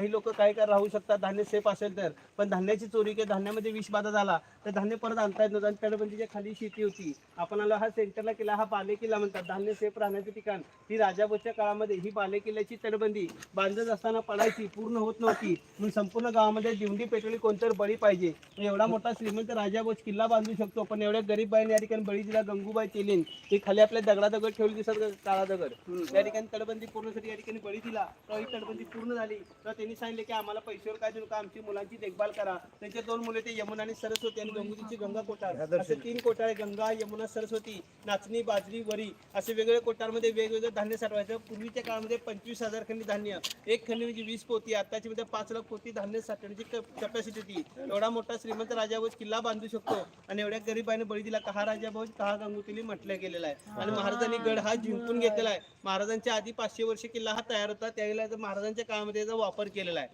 काही लोक काय काय राहू शकतात धान्य सेफ असेल तर. पण धान्याची चोरी किंवा धान्यामध्ये विषबाधा झाला तर धान्य परत आणता येत नव्हतं आणि तटबंदीच्या खाली शेती होती. आपण हा सेंटरला किल्ला हा बाले किल्ला म्हणतात. धान्य सेफ राहण्याचं ठिकाण. ही राजाभाऊच्या काळामध्ये ही बाले किल्ल्याची तटबंदी बांधत असताना पडायची पूर्ण होत नव्हती. म्हणून संपूर्ण गावामध्ये दिवडी पेटवली कोणतर बळी पाहिजे. एवढा मोठा श्रीमंत राजाभोज किल्ला बांधू शकतो पण एवढ्या गरीब बाईने या ठिकाणी बळी दिला गंगूबाई तेलीन ही खाली आपल्या दगडादगड ठेवली दिसत काळा दगड या ठिकाणी तटबंदी पूर्णसाठी या ठिकाणी बळी दिला. तर ही तटबंदी पूर्ण झाली. तर त्यांनी सांगितले की आम्हाला पैशावर काय देऊ नका आमची मुलांची देखभाल करा. त्यांचे दोन मुले ते यमुना आणि सरस्वती आणि गंगोजीची गंगा कोठार. असे तीन कोठार गंगा यमुना सरस्वती नाचणी बाजरी वरी असे वेगवेगळ्या कोठारमध्ये वेगवेगळं धान्य साठवायचं. पूर्वीच्या काळामध्ये पंचवीस हजार खंडी धान्य एक खंडी म्हणजे वीस पोती आताची मध्ये पाच लाख पोती धान्य साठवण्याची कॅपॅसिटी होती. एवढा मोठा श्रीमंत राजाभोज किल्ला बांधू शकतो आणि एवढ्या गरिबाने बळी दिला. कहा राजाभोज कहा गंगोतीली म्हटलं गेलेला आहे. आणि महाराजांनी गड हा जिंकून घेतलेला आहे. महाराजांच्या आधी पाचशे वर्ष किल्ला हा तयार होता. त्यावेळेला महाराजांच्या काळामध्ये याचा वापर केलेला आहे.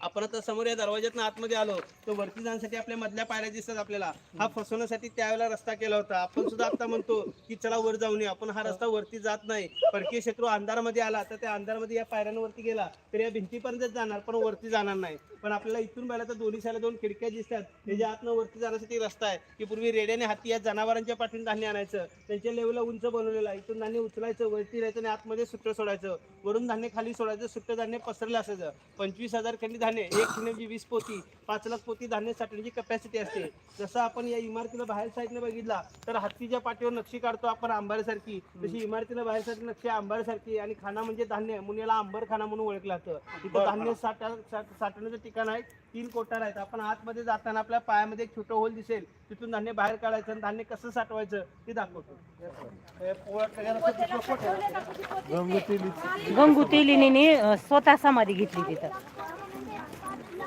आपण आता समोर या दरवाज्यातनं आतमध्ये आलो तो वरती जाण्यासाठी आपल्या मधल्या पायऱ्या दिसतात आपल्याला. हा फसवण्यासाठी त्यावेळेला रस्ता केला होता. आपण सुद्धा आता म्हणतो की चला वर जाऊन आपण हा रस्ता वरती जात नाही. परकीय शत्रू अंधारामध्ये आला तर त्या अंधारामध्ये या पायऱ्यांवरती गेला तर या भिंतीपर्यंत जाणार पण वरती जाणार नाही. पण आपल्याला इथून पाहिलं तर दोन्ही साला दोन खिडक्या दिसतात. त्याच्या आतनं वरती जाण्यासाठी रस्ता आहे की पूर्वी रेड्याने हाती या जनावरांच्या पाठीने धान्य आणायचं त्यांच्या लेवलला उंच बनवलेलं आहे इथून धान्य उचलायचं वरती राहायचं आणि आतमध्ये सुट्टं सोडायचं. वरून धान्य खाली सोडायचं सुट्टं धान्य पसरलं असायचं. पंचवीस हजार खंडी धान्य एक म्हणजे वीस पोती पाच लाख पोती धान्य साठवण्याची कपॅसिटी असते. जसं आपण या इमारतीला बाहेर साईडने बघितला तर हत्तीच्या पाठीवर नक्षी काढतो आपण आंबाऱ्यासारखी. तशी इमारतीला बाहेर साईड नक्षी आंबाऱ्यासारखी आणि खाना म्हणजे धान्य म्हणून याला आंबर खाना म्हणून ओळखलं जातं. तिथं धान्य साठा साठ- साठवण्याचं ठिकाण आहे तीन कोठार आहेत आपण आतमध्ये जाताना आपल्या पायामध्ये एक छोटं होल दिसेल. तिथून धान्य बाहेर काढायचं आणि धान्य कसं साठवायचं ते दाखवतो. हे पोळा सगळ्यांना असं तिथलं कोठं. गंगू तेलिनीने अं, स्वतः समाधी घेतली तिथं.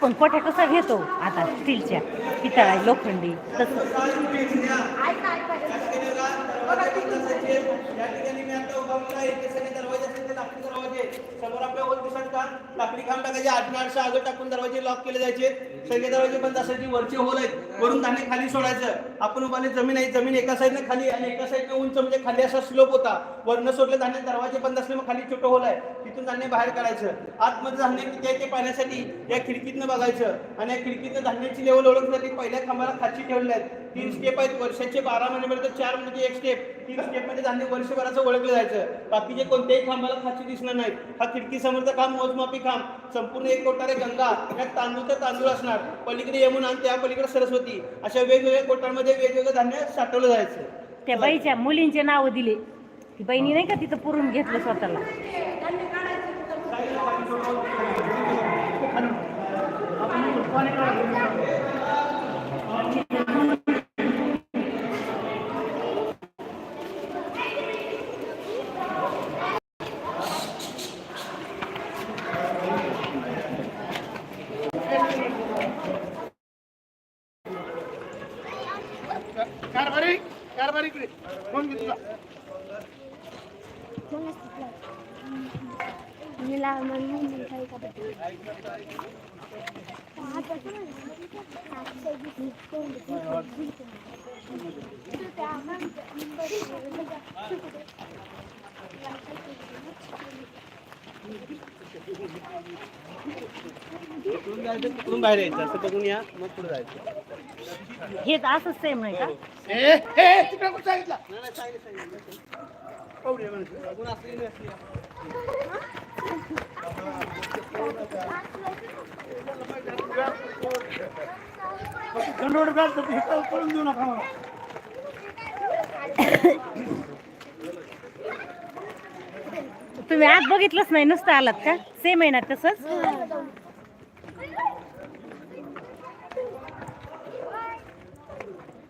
आपण कोठ्या कसा घेतो? आता स्टीलच्या पितळा लोखंडी तसं या ठिकाणी मी आता उभा आहे. सगळे दरवाजे असतील ते लाकडी दरवाजे. समोर आपल्या वर दिसत का लाकडी खांब टाकायचे. आठ आठशे आगं टाकून दरवाजे लॉक केले जायचे. सगळे दरवाजे बंद असायचे. वरचे होल आहेत. वरून धान्य खाली सोडायचं. आपण उभारले जमीन आहे. जमीन एका साईडने खाली आणि एका साईडने उंच म्हणजे खाली असा स्लोप होता. वरनं सोडले धान्य दरवाजे बंद असले मग खाली छोटं होल आहे. तिथून धान्य बाहेर काढायचं. आतमध्ये धान्य किती आहे ते पाहण्यासाठी या खिडकीतनं बघायचं. आणि या खिडकीतनं धान्याची लेवल ओळखण्यासाठी पहिल्या खांबाला खाची ठेवलेल्या आहेत. तीन स्टेप आहेत. वर्षाचे बारा महिन्यापर्यंत चार म्हणजे एक स्टेप तीन स्टेपमध्ये धान्य वर्षभराचं ओळखलं जायचं. बाकीचे कोणत्याही खांबाला खाची दिसणार नाही हा खिडकी समोरचा खांब मोजमापी खांब संपूर्ण एक कोटारे गंगा. यात तांदूळ तर तांदूळ असणार. पलीकडे यमुना आणि त्या पलीकडे सरस्वती. अशा वेगवेगळ्या कोटांमध्ये वेगवेगळं धान्य साठवलं जायचं. त्या बाईच्या मुलींचे नाव दिले. ती बहिणी नाही का तिथं पुरून घेतलं स्वतःला? कारभारी कारभारी इकडे फोन घे तुझा मला म्हणून काही का इकडून जायचं तिकडून बाहेर यायचं असं बघून या मग पुढे जायचं हे तर असंच सेम नाही का? पळून देऊ नका मला. तुम्ही आत बघितलंच नाही नुसतं आलात का? सेम आहे ना तसंच?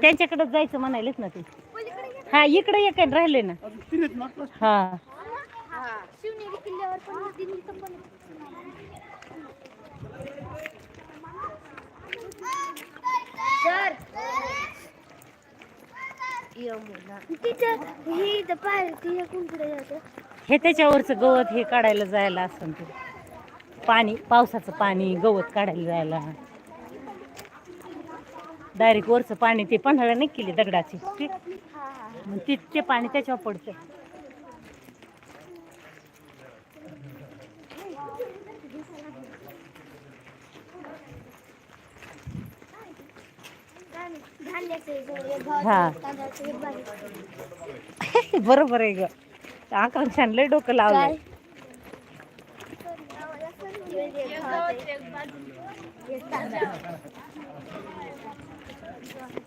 त्यांच्याकडे जायचं म्हणालेच ना ते. हा इकडे एक राहिले ना? हा. हे हे त्याच्यावरचं गवत हे काढायला जायला असं ते. पाणी पावसाचं पाणी गवत काढायला जायला. डायरेक्ट वरचं पाणी ते पन्हाळा नाही केली दगडाची. ते मग ते ते पाणी त्याच्यावर पडतं. हा. बरोबर आहे ग. आकांक्षाने लय डोकं लावलं Thank you.